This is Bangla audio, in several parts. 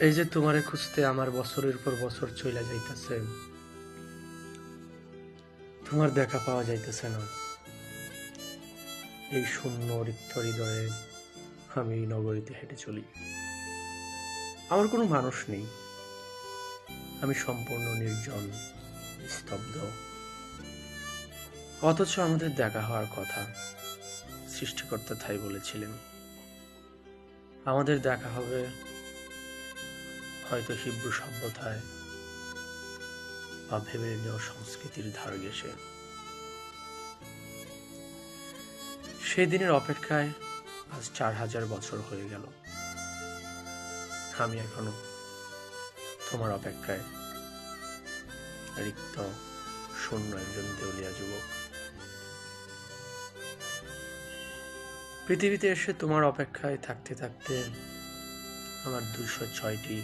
এই যে তোমারে খুঁজতে আমার বছরের পর বছর চলে যাইতেছে, তোমার দেখা পাওয়া যাইতেছে না। এই শূন্য রিক্ত হৃদয়ে আমি নগরীতে হেঁটে চলি। আমার কোনো মানুষ নেই। আমি সম্পূর্ণ নির্জন, স্তব্ধ। অথচ আমাদের দেখা হওয়ার কথা সৃষ্টিকর্তা তাই বলেছিলেন। আমাদের দেখা হবে হয়তো হিব্রু সভ্যতায় বা ভেবেনীয় সংস্কৃতির ধার গেছে সেই দিনের অপেক্ষায় আজ চার হাজার বছর হয়ে গেল। আমি এখনও তোমার অপেক্ষায় রিক্ত, শূন্য একজন দেউলিয়া যুবক। পৃথিবীতে এসে তোমার অপেক্ষায় থাকতে থাকতে আমার দুশো ছয়টি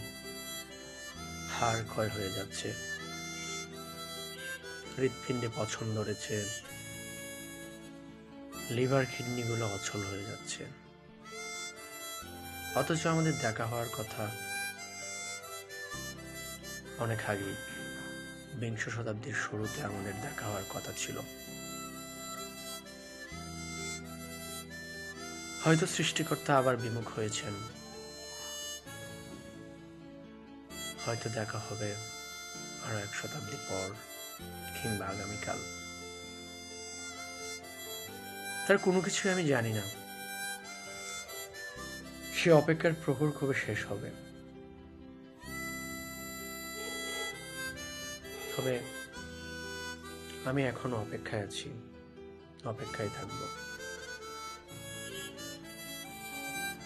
হাড় ক্ষয় হয়ে যাচ্ছে। হৃৎপিণ্ডে পছন্দ ধরেছে লিভার কিডনিগুলো অচল হয়ে যাচ্ছে। অথচ আমাদের দেখা হওয়ার কথা অনেক আগেই বিংশ শতাব্দীর শুরুতে আমাদের দেখা হওয়ার কথা ছিল। হয়তো সৃষ্টিকর্তা আবার বিমুখ হয়েছেন। হয়তো দেখা হবে আরও এক শতাব্দী পর কিংবা আগামীকাল। তার কোনো কিছু আমি জানি না। সে অপেক্ষার প্রহর কবে শেষ হবে? তবে আমি এখনও অপেক্ষায় আছি, অপেক্ষায় থাকব।